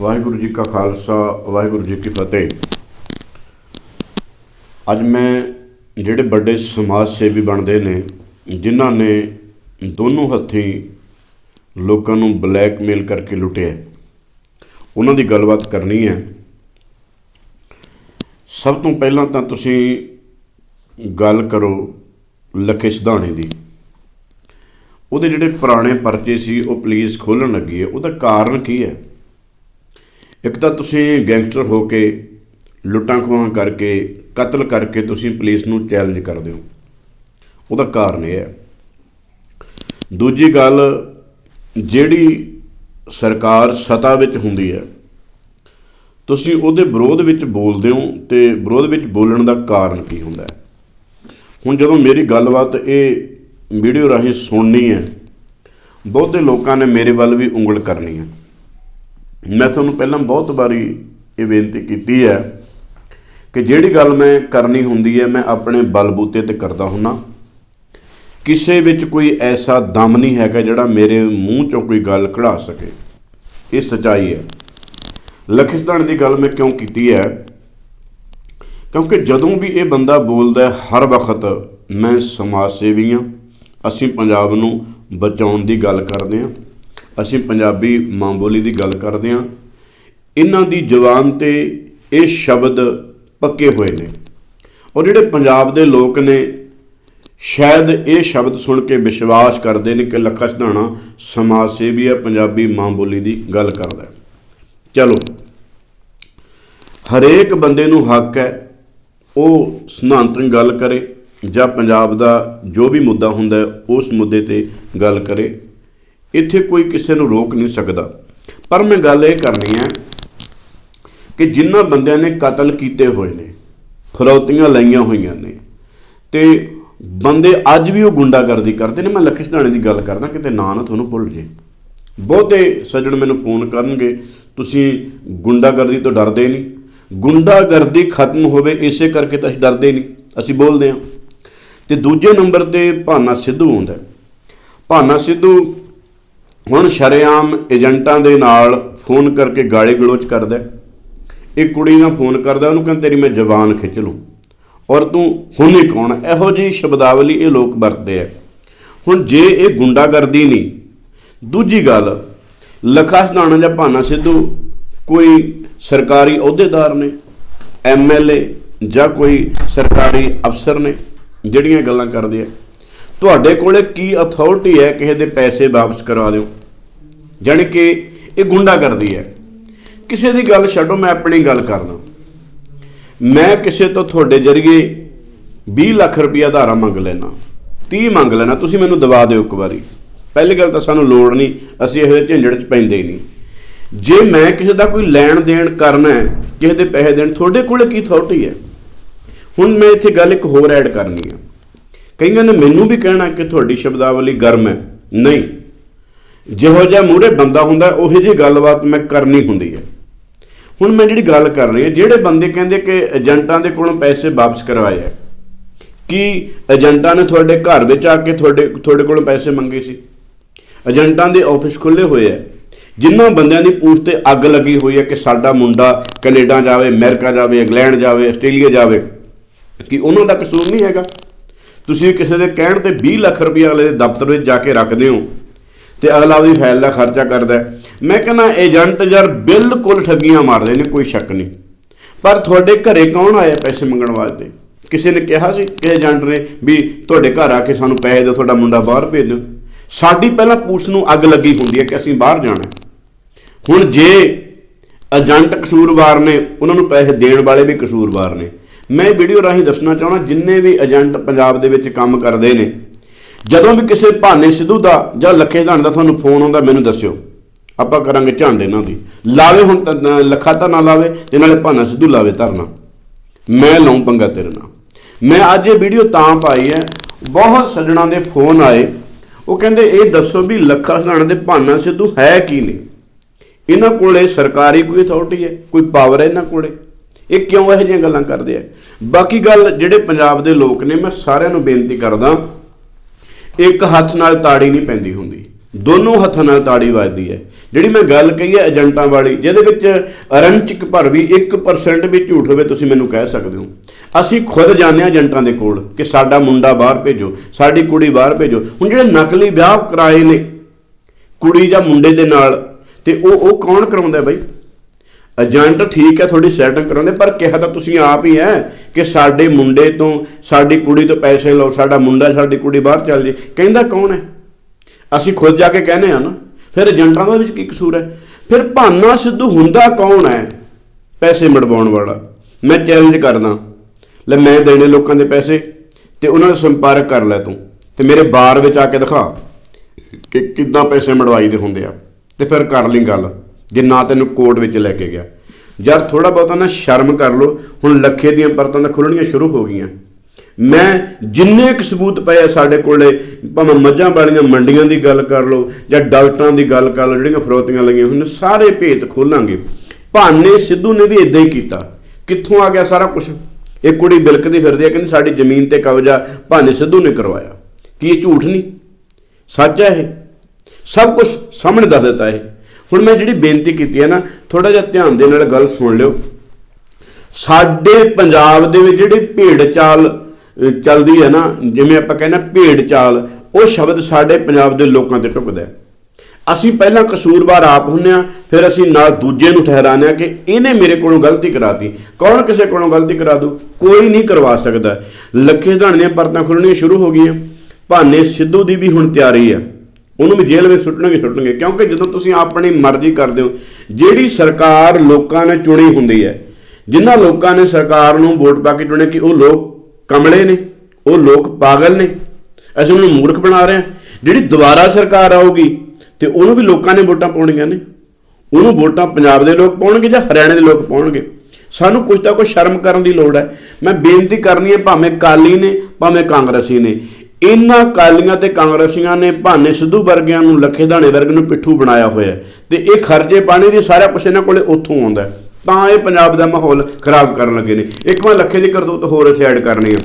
ਵਾਹਿਗੁਰੂ ਜੀ ਕਾ ਖਾਲਸਾ, ਵਾਹਿਗੁਰੂ ਜੀ ਕੀ ਫਤਿਹ। ਅੱਜ ਮੈਂ ਜਿਹੜੇ ਵੱਡੇ ਸਮਾਜ ਸੇਵੀ ਬਣਦੇ ਨੇ, ਜਿਨ੍ਹਾਂ ਨੇ ਦੋਨੋਂ ਹੱਥੀਂ ਲੋਕਾਂ ਨੂੰ ਬਲੈਕਮੇਲ ਕਰਕੇ ਲੁੱਟਿਆ ਉਹਨਾਂ ਦੀ ਗੱਲਬਾਤ ਕਰਨੀ ਹੈ। ਸਭ ਤੋਂ ਪਹਿਲਾਂ ਤਾਂ ਤੁਸੀਂ ਗੱਲ ਕਰੋ ਲੱਖੇ ਸਿਧਾਣੇ ਦੀ। ਉਹਦੇ ਜਿਹੜੇ ਪੁਰਾਣੇ ਪਰਚੇ ਸੀ, ਉਹ ਪੁਲਿਸ ਖੋਲਣ ਲੱਗੀ ਹੈ। ਉਹਦਾ ਕਾਰਨ ਕੀ ਹੈ? ਇੱਕ ਤਾਂ ਤੁਸੀਂ ਗੈਂਗਸਟਰ ਹੋ ਕੇ ਲੁੱਟਾਂ ਖੋਹਾਂ ਕਰਕੇ, ਕਤਲ ਕਰਕੇ ਤੁਸੀਂ ਪੁਲਿਸ ਨੂੰ ਚੈਲੰਜ ਕਰਦੇ ਹੋ। ਉਹਦਾ ਕਾਰਨ ਇਹ ਹੈ। ਦੂਜੀ ਗੱਲ, ਜਿਹੜੀ ਸਰਕਾਰ ਸਤਾ ਵਿੱਚ ਹੁੰਦੀ ਹੈ, ਤੁਸੀਂ ਉਹਦੇ ਵਿਰੋਧ ਵਿੱਚ ਬੋਲਦੇ ਹੋ ਤੇ ਵਿਰੋਧ ਵਿੱਚ ਬੋਲਣ ਦਾ ਕਾਰਨ ਕੀ ਹੁੰਦਾ ਹੈ? ਹੁਣ ਜਦੋਂ ਮੇਰੀ ਗੱਲਬਾਤ ਇਹ ਵੀਡੀਓ ਰਾਹੀਂ ਸੁਣਨੀ ਹੈ, ਬਹੁਤੇ ਲੋਕਾਂ ਨੇ ਮੇਰੇ ਵੱਲ ਵੀ ਉਂਗਲ ਕਰਨੀ ਹੈ। ਮੈਂ ਤੁਹਾਨੂੰ ਪਹਿਲਾਂ ਬਹੁਤ ਵਾਰੀ ਇਹ ਬੇਨਤੀ ਕੀਤੀ ਹੈ ਕਿ ਜਿਹੜੀ ਗੱਲ ਮੈਂ ਕਰਨੀ ਹੁੰਦੀ ਹੈ, ਮੈਂ ਆਪਣੇ ਬਲਬੂਤੇ ਤੇ ਕਰਦਾ ਹੁੰਨਾ। ਕਿਸੇ ਵਿੱਚ ਕੋਈ ਐਸਾ ਦਮ ਨਹੀਂ ਹੈਗਾ ਜਿਹੜਾ ਮੇਰੇ ਮੂੰਹ ਚੋਂ ਕੋਈ ਗੱਲ ਕਢਾ ਸਕੇ। ਇਹ ਸਚਾਈ ਹੈ। ਲਖਿਸਤਾਨ ਦੀ ਗੱਲ ਮੈਂ ਕਿਉਂ ਕੀਤੀ ਹੈ? ਕਿਉਂਕਿ ਜਦੋਂ ਵੀ ਇਹ ਬੰਦਾ ਬੋਲਦਾ ਹੈ, ਹਰ ਵਕਤ ਮੈਂ ਸਮਾਜ ਸੇਵੀ ਹਾਂ। ਅਸੀਂ ਪੰਜਾਬ ਨੂੰ ਬਚਾਉਣ ਦੀ ਗੱਲ ਕਰਦੇ ਹਾਂ। ਅਸੀਂ ਪੰਜਾਬੀ ਮਾਂ ਬੋਲੀ ਦੀ ਗੱਲ ਕਰਦੇ ਹਾਂ। ਇਹਨਾਂ ਦੀ ਜ਼ੁਬਾਨ ਤੇ ਇਹ ਸ਼ਬਦ ਪੱਕੇ ਹੋਏ ਨੇ। ਔਰ ਜਿਹੜੇ ਪੰਜਾਬ ਦੇ ਲੋਕ ਨੇ, ਸ਼ਾਇਦ ਇਹ ਸ਼ਬਦ ਸੁਣ ਕੇ ਵਿਸ਼ਵਾਸ ਕਰਦੇ ਨੇ ਕਿ ਲੱਖਾ ਸਿਧਾਣਾ ਸਮਾਜ ਸੇਵੀ ਹੈ, ਪੰਜਾਬੀ ਮਾਂ ਬੋਲੀ ਦੀ ਗੱਲ ਕਰਦਾ ਚਲੋ, ਹਰੇਕ ਬੰਦੇ ਨੂੰ ਹੱਕ ਹੈ ਉਹ ਸਿਧਾਂਤਕ ਗੱਲ ਕਰੇ ਜਾਂ ਪੰਜਾਬ ਦਾ ਜੋ ਵੀ ਮੁੱਦਾ ਹੁੰਦਾ ਉਸ ਮੁੱਦੇ ਤੇ ਗੱਲ ਕਰੇ। ਇੱਥੇ ਕੋਈ ਕਿਸੇ ਨੂੰ ਰੋਕ ਨਹੀਂ ਸਕਦਾ। ਪਰ ਮੈਂ ਗੱਲ ਇਹ ਕਰਨੀ ਹੈ ਕਿ ਜਿਨ੍ਹਾਂ ਬੰਦਿਆਂ ਨੇ ਕਤਲ ਕੀਤੇ ਹੋਏ ਨੇ, ਫਰੌਤੀਆਂ ਲਾਈਆਂ ਹੋਈਆਂ ਨੇ, ਤੇ ਬੰਦੇ ਅੱਜ ਵੀ ਉਹ ਗੁੰਡਾਗਰਦੀ ਕਰਦੇ ਨੇ, ਮੈਂ ਲੱਖੀ ਸਧਾਣੇ ਦੀ ਗੱਲ ਕਰਦਾ, ਕਿਤੇ ਨਾਂ ਨਾ ਤੁਹਾਨੂੰ ਭੁੱਲ ਜੇ। ਬਹੁਤੇ ਸੱਜਣ ਮੈਨੂੰ ਫੋਨ ਕਰਨਗੇ, ਤੁਸੀਂ ਗੁੰਡਾਗਰਦੀ ਤੋਂ ਡਰਦੇ ਨਹੀਂ। ਗੁੰਡਾਗਰਦੀ ਖਤਮ ਹੋਵੇ, ਇਸੇ ਕਰਕੇ ਤਾਂ ਅਸੀਂ ਡਰਦੇ ਨਹੀਂ, ਅਸੀਂ ਬੋਲਦੇ ਹਾਂ। ਤੇ ਦੂਜੇ ਨੰਬਰ ਤੇ ਭਾਨਾ ਸਿੱਧੂ ਆਉਂਦਾ ਭਾਨਾ ਸਿੱਧੂ ਹੁਣ ਸ਼ਰੇਆਮ ਏਜੰਟਾਂ ਦੇ ਨਾਲ ਫੋਨ ਕਰਕੇ ਗਾਲੀ ਗਲੋਚ ਕਰਦਾ ਇਹ ਕੁੜੀ ਨਾਲ ਫੋਨ ਕਰਦਾ, ਉਹਨੂੰ ਕਹਿੰਦਾ, ਤੇਰੀ ਮੈਂ ਜਵਾਨ ਖਿੱਚ ਲੂੰ। ਔਰ ਤੂੰ ਹੁਣ ਹੀ ਕੌਣ ਇਹੋ ਜੀ ਸ਼ਬਦਾਵਲੀ ਇਹ ਲੋਕ ਵਰਤਦੇ ਆ। ਹੁਣ ਜੇ ਇਹ ਗੁੰਡਾਗਰਦੀ ਨਹੀਂ, ਦੂਜੀ ਗੱਲ, ਲਖਾ ਸਦਾਣਾ ਜਾਂ ਭਾਨਾ ਸਿੱਧੂ ਕੋਈ ਸਰਕਾਰੀ ਅਹੁਦੇਦਾਰ ਨੇ ਐਮਐਲਏ ਜਾਂ ਕੋਈ ਸਰਕਾਰੀ ਅਫਸਰ ਨੇ, ਜਿਹੜੀਆਂ ਗੱਲਾਂ ਕਰਦੇ ਆ। ਤੁਹਾਡੇ ਕੋਲੇ ਕੀ ਅਥਾਰਟੀ ਹੈ? ਕਿਸੇ ਦੇ ਪੈਸੇ ਵਾਪਸ ਕਰਵਾ ਦਿਓ। ਜਾਣੀ ਕਿ ਇਹ ਗੁੰਡਾ ਕਰਦੀ ਹੈ। ਕਿਸੇ ਦੀ ਗੱਲ ਛੱਡੋ, ਮੈਂ ਆਪਣੀ ਗੱਲ ਕਰਦਾ। ਮੈਂ ਕਿਸੇ ਤੋਂ ਤੁਹਾਡੇ ਜਰੀਏ 20 ਲੱਖ ਰੁਪਇਆ ਧਾਰਾ ਮੰਗ ਲੈਣਾ 30 ਮੰਗ ਲੈਣਾ ਤੁਸੀਂ ਮੈਨੂੰ ਦਵਾ ਦਿਓ ਇੱਕ ਵਾਰੀ। ਪਹਿਲੀ ਗੱਲ ਤਾਂ ਸਾਨੂੰ ਲੋੜ ਨਹੀਂ। ਅਸੀਂ ਇਹੋ ਜਿਹੇ ਝੰਜੜ 'ਚ ਪੈਂਦੇ ਹੀ ਨਹੀਂ। ਜੇ ਮੈਂ ਕਿਸੇ ਦਾ ਕੋਈ ਲੈਣ ਦੇਣ ਕਰਨਾ ਹੈ, ਕਿਸੇ ਦੇ ਪੈਸੇ ਦੇਣ, ਤੁਹਾਡੇ ਕੋਲ ਕੀ ਅਥਾਰਟੀ ਹੈ? ਹੁਣ ਮੈਂ ਇੱਥੇ ਗੱਲ ਇੱਕ ਹੋਰ ਐਡ ਕਰਨੀ ਆ। ਕਈਆਂ ਨੇ ਮੈਨੂੰ ਵੀ ਕਹਿਣਾ ਕਿ ਤੁਹਾਡੀ ਸ਼ਬਦਾਵਲੀ ਗਰਮ ਹੈ। ਨਹੀਂ। ਜਿਹੋ ਜਿਹਾ ਮੂਹਰੇ ਬੰਦਾ ਹੁੰਦਾ, ਉਹੋ ਜਿਹੀ ਗੱਲਬਾਤ ਮੈਂ ਕਰਨੀ ਹੁੰਦੀ ਹੈ। ਹੁਣ ਮੈਂ ਜਿਹੜੀ ਗੱਲ ਕਰ ਰਹੀ ਹਾਂ, ਜਿਹੜੇ ਬੰਦੇ ਕਹਿੰਦੇ ਕਿ ਏਜੰਟਾਂ ਦੇ ਕੋਲੋਂ ਪੈਸੇ ਵਾਪਸ ਕਰਵਾਏ ਆ, ਕੀ ਏਜੰਟਾਂ ਨੇ ਤੁਹਾਡੇ ਘਰ ਵਿੱਚ ਆ ਕੇ ਤੁਹਾਡੇ ਤੁਹਾਡੇ ਕੋਲੋਂ ਪੈਸੇ ਮੰਗੇ ਸੀ? ਏਜੰਟਾਂ ਦੇ ਆਫਿਸ ਖੁੱਲੇ ਹੋਏ ਆ। ਜਿਨ੍ਹਾਂ ਬੰਦਿਆਂ ਦੀ ਪੂਛ ਤੇ ਅੱਗ ਲੱਗੀ ਹੋਈ ਹੈ ਕਿ ਸਾਡਾ ਮੁੰਡਾ ਕੈਨੇਡਾ ਜਾਵੇ, ਅਮਰੀਕਾ ਜਾਵੇ, ਇੰਗਲੈਂਡ ਜਾਵੇ, ਆਸਟ੍ਰੇਲੀਆ ਜਾਵੇ, ਕਿ ਉਹਨਾਂ ਦਾ ਕਸੂਰ ਨਹੀਂ ਹੈਗਾ? ਤੁਸੀਂ ਕਿਸੇ ਦੇ ਕਹਿਣ ਤੇ 20 ਲੱਖ ਰੁਪਏ ਅਗਲੇ ਦੇ ਦਫ਼ਤਰ ਵਿੱਚ ਜਾ ਕੇ ਰੱਖਦੇ ਹੋ ਤੇ ਅਗਲਾ ਉਹਦੀ ਫਾਈਲ ਦਾ ਖਰਚਾ ਕਰਦਾ ਮੈਂ ਕਹਿੰਦਾ, ਏਜੰਟ ਯਾਰ ਬਿਲਕੁਲ ਠੱਗੀਆਂ ਮਾਰਦੇ ਨੇ, ਕੋਈ ਸ਼ੱਕ ਨਹੀਂ। ਪਰ ਤੁਹਾਡੇ ਘਰੇ ਕੌਣ ਆਇਆ ਪੈਸੇ ਮੰਗਣ ਵਾਸਤੇ? ਕਿਸੇ ਨੇ ਕਿਹਾ ਸੀ ਕਿ ਏਜੰਟ ਨੇ ਵੀ ਤੁਹਾਡੇ ਘਰ ਆ ਕੇ ਸਾਨੂੰ ਪੈਸੇ ਦਿਓ, ਤੁਹਾਡਾ ਮੁੰਡਾ ਬਾਹਰ ਭੇਜ ਦਿਓ। ਸਾਡੀ ਪਹਿਲਾਂ ਪੁਲਿਸ ਨੂੰ ਅੱਗ ਲੱਗੀ ਹੁੰਦੀ ਹੈ ਕਿ ਅਸੀਂ ਬਾਹਰ ਜਾਣਾ ਹੁਣ ਜੇ ਏਜੰਟ ਕਸੂਰਵਾਰ ਨੇ, ਉਹਨਾਂ ਨੂੰ ਪੈਸੇ ਦੇਣ ਵਾਲੇ ਵੀ ਕਸੂਰਵਾਰ ਨੇ। ਮੈਂ ਇਹ ਵੀਡੀਓ ਰਾਹੀਂ ਦੱਸਣਾ ਚਾਹਣਾ ਜਿੰਨੇ ਵੀ ਏਜੰਟ ਪੰਜਾਬ ਦੇ ਵਿੱਚ ਕੰਮ ਕਰਦੇ ਨੇ, ਜਦੋਂ ਵੀ ਕਿਸੇ ਭਾਨੇ ਸਿੱਧੂ ਦਾ ਜਾਂ ਲੱਖੇ ਧਾਨ ਦਾ ਤੁਹਾਨੂੰ ਫੋਨ ਆਉਂਦਾ, ਮੈਨੂੰ ਦੱਸਿਓ। ਆਪਾਂ ਕਰਾਂਗੇ ਝੰਡ ਇਹਨਾਂ ਦੀ। ਲਾਵੇ ਹੁਣ ਤਾਂ ਨਾ- ਲੱਖਾ ਤਾਂ ਨਾ ਲਾਵੇ ਤੇ ਨਾਲੇ ਭਾਨਾ ਸਿੱਧੂ ਲਾਵੇ ਧਰਨਾ। ਮੈਂ ਲਾਉਂ ਪੰਗਾ ਤੇਰੇ ਨਾਲ। ਮੈਂ ਅੱਜ ਇਹ ਵੀਡੀਓ ਤਾਂ ਪਾਈ ਹੈ, ਬਹੁਤ ਸੱਜਣਾ ਦੇ ਫੋਨ ਆਏ। ਉਹ ਕਹਿੰਦੇ, ਇਹ ਦੱਸੋ ਵੀ ਲੱਖਾ ਸਦਾਣਾ ਦੇ ਭਾਨਾ ਸਿੱਧੂ ਹੈ ਕੀ ਨੇ? ਇਹਨਾਂ ਕੋਲੇ ਸਰਕਾਰੀ ਕੋਈ ਅਥਾਰਟੀ ਹੈ? ਕੋਈ ਪਾਵਰ ਹੈ ਇਹਨਾਂ ਕੋਲੇ? ਇਹ ਕਿਉਂ ਇਹੋ ਜਿਹੀਆਂ ਗੱਲਾਂ ਕਰਦੇ ਆ? ਬਾਕੀ ਗੱਲ ਜਿਹੜੇ ਪੰਜਾਬ ਦੇ ਲੋਕ ਨੇ, ਮੈਂ ਸਾਰਿਆਂ ਨੂੰ ਬੇਨਤੀ ਕਰਦਾ, ਇੱਕ ਹੱਥ ਨਾਲ ਤਾੜੀ ਨਹੀਂ ਪੈਂਦੀ ਹੁੰਦੀ। ਦੋਨੋਂ ਹੱਥਾਂ ਨਾਲ ਤਾੜੀ ਵੱਜਦੀ ਹੈ। ਜਿਹੜੀ ਮੈਂ ਗੱਲ ਕਹੀ ਹੈ ਏਜੰਟਾਂ ਵਾਲੀ, ਜਿਹਦੇ ਵਿੱਚ ਅਰੰਚਕ ਭਰ ਵੀ 1% ਵੀ ਝੂਠ ਹੋਵੇ, ਤੁਸੀਂ ਮੈਨੂੰ ਕਹਿ ਸਕਦੇ ਹੋ। ਅਸੀਂ ਖੁਦ ਜਾਂਦੇ ਹਾਂ ਏਜੰਟਾਂ ਦੇ ਕੋਲ ਕਿ ਸਾਡਾ ਮੁੰਡਾ ਬਾਹਰ ਭੇਜੋ, ਸਾਡੀ ਕੁੜੀ ਬਾਹਰ ਭੇਜੋ। ਹੁਣ ਜਿਹੜੇ ਨਕਲੀ ਵਿਆਹ ਕਰਾਏ ਨੇ, ਕੁੜੀ ਜਾਂ ਮੁੰਡੇ ਦੇ ਨਾਲ, ਤੇ ਉਹ ਉਹ ਕੌਣ ਕਰਾਉਂਦਾ ਬਾਈ? ਏਜੰਟ ਠੀਕ ਹੈ, ਤੁਹਾਡੀ ਸੈਟਿੰਗ ਕਰਾਉਂਦੇ, ਪਰ ਕਿਹਾ ਤਾਂ ਤੁਸੀਂ ਆਪ ਹੀ ਹੈ ਕਿ ਸਾਡੇ ਮੁੰਡੇ ਤੋਂ, ਸਾਡੀ ਕੁੜੀ ਤੋਂ ਪੈਸੇ ਲਓ, ਸਾਡਾ ਮੁੰਡਾ, ਸਾਡੀ ਕੁੜੀ ਬਾਹਰ ਚੱਲ ਜੇ। ਕਹਿੰਦਾ ਕੌਣ ਹੈ? ਅਸੀਂ ਖੁਦ ਜਾ ਕੇ ਕਹਿੰਦੇ ਆ ਨਾ। ਫਿਰ ਏਜੰਟਾਂ ਦਾ ਵਿੱਚ ਕੀ ਕਸੂਰ ਹੈ? ਫਿਰ ਭਾਨਾ ਸਿੱਧੂ ਹੁੰਦਾ ਕੌਣ ਹੈ? ਪੈਸੇ ਮੜਵਾਉਣ ਵਾਲਾ। ਮੈਂ ਚੈਲੰਜ ਕਰਦਾ। ਲੈ, ਮੈਂ ਦੇਣੇ ਲੋਕਾਂ ਦੇ ਪੈਸੇ ਤੇ ਉਹਨਾਂ ਨਾਲ ਸੰਪਰਕ ਕਰ ਲੈ ਤੂੰ ਤੇ ਮੇਰੇ ਬਾਰ ਵਿੱਚ ਆ ਕੇ ਦਿਖਾ ਕਿ ਕਿੱਦਾਂ ਪੈਸੇ ਮੜਵਾਈਦੇ ਹੁੰਦੇ ਆ। ਤੇ ਫਿਰ ਕਰ ਲਈ ਗੱਲ। ਜੇ ਨਾ ਤੈਨੂੰ ਕੋਰਟ ਵਿੱਚ ਲੈ ਕੇ ਗਿਆ। ਜਦ ਥੋੜਾ ਬਹੁਤਾ ਨਾ ਸ਼ਰਮ ਕਰ ਲੋ ਹੁਣ ਲੱਖੇ ਦੀਆਂ ਪਰਤਾਂ ਤਾਂ ਖੁੱਲਣੀਆਂ ਸ਼ੁਰੂ ਹੋ ਗਈਆਂ। ਮੈਂ ਜਿੰਨੇ ਕੁ ਸਬੂਤ ਪਏ ਆ ਸਾਡੇ ਕੋਲੇ, ਭਾਵੇਂ ਮੱਝਾਂ ਵਾਲੀਆਂ ਮੰਡੀਆਂ ਦੀ ਗੱਲ ਕਰ ਲਓ ਜਾਂ ਡਾਕਟਰਾਂ ਦੀ ਗੱਲ ਕਰ ਲਓ, ਜਿਹੜੀਆਂ ਫਰੋਤੀਆਂ ਲੱਗੀਆਂ ਹੋਈਆਂ ਸਾਰੇ ਭੇਤ ਖੋਲਾਂਗੇ। ਭਾਨੇ ਸਿੱਧੂ ਨੇ ਵੀ ਇਦਾਂ ਹੀ ਕੀਤਾ। ਕਿੱਥੋਂ ਆ ਗਿਆ ਸਾਰਾ ਕੁਝ ਇਹ ਕੁੜੀ ਬਿਲਕਦੀ ਫਿਰਦੀ ਹੈ ਕਹਿੰਦੀ ਸਾਡੀ ਜ਼ਮੀਨ ਤੇ ਕਬਜ਼ਾ ਭਾਨੇ ਸਿੱਧੂ ਨੇ ਕਰਵਾਇਆ। ਕੀ ਇਹ ਝੂਠ ਨਹੀਂ? ਸੱਚ ਹੈ ਇਹ? ਸਭ ਕੁਝ ਸਾਹਮਣੇ ਦੱਸ ਦਿੱਤਾ ਇਹ। ਹੁਣ ਮੈਂ ਜਿਹੜੀ ਬੇਨਤੀ ਕੀਤੀ ਹੈ ਨਾ ਥੋੜਾ ਜਿਹਾ ਧਿਆਨ ਦੇ ਨਾਲ ਗੱਲ ਸੁਣ ਲਿਓ। ਸਾਡੇ ਪੰਜਾਬ ਦੇ ਵਿੱਚ ਜਿਹੜੀ ਭੇਡ ਚਾਲ ਚੱਲਦੀ ਹੈ ਨਾ, ਜਿਵੇਂ ਆਪਾਂ ਕਹਿੰਦੇ ਹਾਂ ਭੇਡ ਚਾਲ, ਉਹ ਸ਼ਬਦ ਸਾਡੇ ਪੰਜਾਬ ਦੇ ਲੋਕਾਂ ਤੇ ਢੁਕਦਾ ਅਸੀਂ ਪਹਿਲਾਂ ਕਸੂਰਵਾਰ ਆਪ ਹੁੰਨੇ ਆ ਫਿਰ ਅਸੀਂ ਨਾਲ ਦੂਜੇ ਨੂੰ ਠਹਿਰਾਉਂਦੇ ਆ ਕਿ ਇਹਨੇ ਮੇਰੇ ਕੋਲੋਂ ਗਲਤੀ ਕਰਾਤੀ। ਕੌਣ ਕਿਸੇ ਕੋਲੋਂ ਗਲਤੀ ਕਰਾ ਦੂ? ਕੋਈ ਨਹੀਂ ਕਰਵਾ ਸਕਦਾ। ਲੱਖੇ ਧਾਣ ਦੀਆਂ ਪਰਤਾਂ ਖੁੱਲਣੀਆਂ ਸ਼ੁਰੂ ਹੋ ਗਈਆਂ। ਭਾਨੇ ਸਿੱਧੂ ਦੀ ਵੀ ਹੁਣ ਤਿਆਰੀ ਆ ਉਹਨੂੰ ਵੀ ਜੇਲ੍ਹ ਵਿੱਚ ਸੁੱਟਣਗੇ ਸੁੱਟਣਗੇ। ਕਿਉਂਕਿ ਜਦੋਂ ਤੁਸੀਂ ਆਪਣੀ ਮਰਜ਼ੀ ਕਰਦੇ ਹੋ, ਜਿਹੜੀ ਸਰਕਾਰ ਲੋਕਾਂ ਨੇ ਚੁਣੀ ਹੁੰਦੀ ਹੈ, ਜਿਨ੍ਹਾਂ ਲੋਕਾਂ ਨੇ ਸਰਕਾਰ ਨੂੰ ਵੋਟ ਪਾ ਕੇ ਚੁਣਿਆ ਕਿ ਉਹ ਲੋਕ ਕਮਲੇ ਨੇ, ਉਹ ਲੋਕ ਪਾਗਲ ਨੇ, ਅਸੀਂ ਉਹਨੂੰ ਮੂਰਖ ਬਣਾ ਰਹੇ ਹਾਂ। ਜਿਹੜੀ ਦੁਬਾਰਾ ਸਰਕਾਰ ਆਊਗੀ ਤੇ ਉਹਨੂੰ ਵੀ ਲੋਕਾਂ ਨੇ ਵੋਟਾਂ ਪਾਉਣੀਆਂ ਨੇ। ਉਹਨੂੰ ਵੋਟਾਂ ਪੰਜਾਬ ਦੇ ਲੋਕ ਪਾਉਣਗੇ ਜਾਂ ਹਰਿਆਣੇ ਦੇ ਲੋਕ ਪਾਉਣਗੇ। ਸਾਨੂੰ ਕੁਝ ਤਾਂ ਕੋਈ ਸ਼ਰਮ ਕਰਨ ਦੀ ਲੋੜ ਹੈ। ਮੈਂ ਬੇਨਤੀ ਕਰਨੀ ਹੈ, ਭਾਵੇਂ ਕਾਲੀ ਨੇ, ਭਾਵੇਂ ਕਾਂਗਰਸੀ ਨੇ ਇਹਨਾਂ ਕਾਲੀਆਂ ਤੇ ਕਾਂਗਰਸੀਆਂ ਨੇ ਭਾਨੇ ਸਿੱਧੂ ਵਰਗਿਆਂ ਨੂੰ ਲੱਖੇ ਦਾਣੇ ਵਰਗ ਨੂੰ ਪਿੱਠੂ ਬਣਾਇਆ ਹੋਇਆ ਹੈ ਤੇ ਇਹ ਖਰਚੇ ਪਾਣੀ ਦੀ ਸਾਰਾ ਕੁਝ ਇਹਨਾਂ ਕੋਲੇ ਉੱਥੋਂ ਆਉਂਦਾ ਤਾਂ ਇਹ ਪੰਜਾਬ ਦਾ ਮਾਹੌਲ ਖਰਾਬ ਕਰਨ ਲੱਗੇ ਨੇ। ਇੱਕ ਮੈਂ ਲੱਖੇ ਦੀ ਕਰਤੂਤ ਹੋਰ ਇੱਥੇ ਐਡ ਕਰਨੀ ਆ।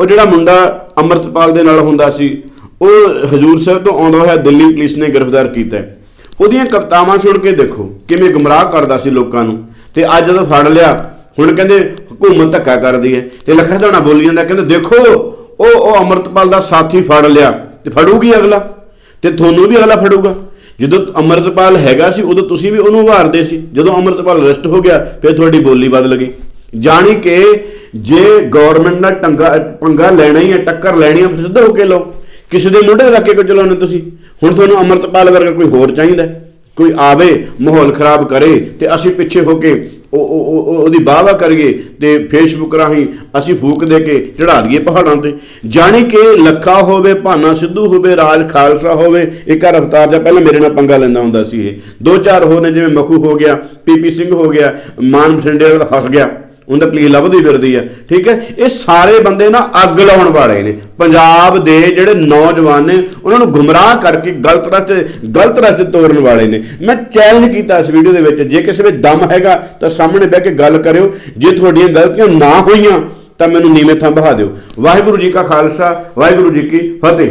ਉਹ ਜਿਹੜਾ ਮੁੰਡਾ ਅੰਮ੍ਰਿਤਪਾਲ ਦੇ ਨਾਲ ਹੁੰਦਾ ਸੀ, ਉਹ ਹਜੂਰ ਸਾਹਿਬ ਤੋਂ ਆਉਂਦਾ ਹੋਇਆ ਦਿੱਲੀ ਪੁਲਿਸ ਨੇ ਗ੍ਰਿਫਤਾਰ ਕੀਤਾ ਉਹਦੀਆਂ ਕਵਿਤਾਵਾਂ ਸੁਣ ਕੇ ਦੇਖੋ, ਕਿਵੇਂ ਗੁੰਮਰਾਹ ਕਰਦਾ ਸੀ ਲੋਕਾਂ ਨੂੰ। ਤੇ ਅੱਜ ਜਦੋਂ ਫੜ ਲਿਆ, ਹੁਣ ਕਹਿੰਦੇ ਹਕੂਮਤ ਧੱਕਾ ਕਰਦੀ ਹੈ। ਤੇ ਲੱਖਾ ਦਾਣਾ ਬੋਲੀ ਜਾਂਦਾ, ਕਹਿੰਦੇ ਦੇਖੋ ਉਹ ਉਹ ਅੰਮ੍ਰਿਤਪਾਲ ਦਾ ਸਾਥੀ ਫੜ ਲਿਆ ਤੇ ਫੜੂਗੀ ਅਗਲਾ ਤੇ ਤੁਹਾਨੂੰ ਵੀ ਅਗਲਾ ਫੜੂਗਾ। ਜਦੋਂ ਅੰਮ੍ਰਿਤਪਾਲ ਹੈਗਾ ਸੀ, ਉਦੋਂ ਤੁਸੀਂ ਵੀ ਉਹਨੂੰ ਉਭਾਰਦੇ ਸੀ। ਜਦੋਂ ਅੰਮ੍ਰਿਤਪਾਲ ਅਰੈਸਟ ਹੋ ਗਿਆ, ਫਿਰ ਤੁਹਾਡੀ ਬੋਲੀ ਬਦਲ ਗਈ। ਜਾਣੀ ਕਿ ਜੇ ਗਵਰਨਮੈਂਟ ਨਾਲ ਟੰਗਾ, ਪੰਗਾ ਲੈਣਾ ਹੀ ਹੈ, ਟੱਕਰ ਲੈਣੀ ਹੈ, ਫਿਰ ਸਿੱਧਾ ਹੋ ਕੇ ਲਓ। ਕਿਸੇ ਦੇ ਮੋਢੇ ਰੱਖ ਕੇ ਕੋ ਚਲਾਉਣੇ ਤੁਸੀਂ? ਹੁਣ ਤੁਹਾਨੂੰ ਅੰਮ੍ਰਿਤਪਾਲ ਵਰਗਾ ਕੋਈ ਹੋਰ ਚਾਹੀਦਾ ਕੋਈ ਆਵੇ, ਮਾਹੌਲ ਖਰਾਬ ਕਰੇ ਤੇ ਅਸੀਂ ਪਿੱਛੇ ਹੋ ਕੇ ਉਹ ਉਹ- ਉਹ- ਉਹ- ਉਹਦੀ ਵਾਹਵਾ ਕਰੀਏ ਤੇ ਫੇਸਬੁੱਕ ਰਾਹੀਂ ਅਸੀਂ ਫੂਕ ਦੇ ਕੇ ਚੜਾ ਦਈਏ ਪਹਾੜਾਂ ਤੇ। ਜਾਣੀ ਕਿ ਲੱਖਾ ਹੋਵੇ, ਭਾਨਾ ਸਿੱਧੂ ਹੋਵੇ, ਰਾਜ ਖਾਲਸਾ ਹੋਵੇ, ਇੱਕ ਆ ਰਫਤਾਰ ਜਾਂ ਪਹਿਲਾਂ ਮੇਰੇ ਨਾਲ ਪੰਗਾ ਲੈਂਦਾ ਹੁੰਦਾ ਸੀ ਇਹ। ਦੋ ਚਾਰ ਹੋਰ ਨੇ, ਜਿਵੇਂ ਮਖੂ ਹੋ ਗਿਆ ਪੀਪੀ ਸਿੰਘ ਹੋ ਗਿਆ, ਮਾਨ ਬਠਿੰਡੇ ਦਾ ਫਸ ਗਿਆ। ਉਹਦਾ ਪਲੀਜ਼ ਲੱਭਦੀ ਫਿਰਦੀ ਆ। ਠੀਕ ਹੈ? ਇਹ ਸਾਰੇ ਬੰਦੇ ਨਾ ਅੱਗ ਲਾਉਣ ਵਾਲੇ ਨੇ। ਪੰਜਾਬ ਦੇ ਜਿਹੜੇ ਨੌਜਵਾਨ ਨੇ, ਉਹਨਾਂ ਨੂੰ ਗੁੰਮਰਾਹ ਕਰਕੇ ਗਲਤ ਰਸਤੇ ਗਲਤ ਰਸਤੇ ਤੋਰਨ ਵਾਲੇ ਨੇ। ਮੈਂ ਚੈਲੰਜ ਕੀਤਾ ਇਸ ਵੀਡੀਓ ਦੇ ਵਿੱਚ। ਜੇ ਕਿਸੇ ਵਿੱਚ ਦਮ ਹੈਗਾ, ਤਾਂ ਸਾਹਮਣੇ ਬਹਿ ਕੇ ਗੱਲ ਕਰਿਓ। ਜੇ ਤੁਹਾਡੀਆਂ ਗਲਤੀਆਂ ਨਾ ਹੋਈਆਂ, ਤਾਂ ਮੈਨੂੰ ਨੀਵੇਂ ਥਾਂ ਬਹਾ ਦਿਓ। ਵਾਹਿਗੁਰੂ ਜੀ ਕਾ ਖਾਲਸਾ, ਵਾਹਿਗੁਰੂ ਜੀ ਕੀ ਫਤਿਹ।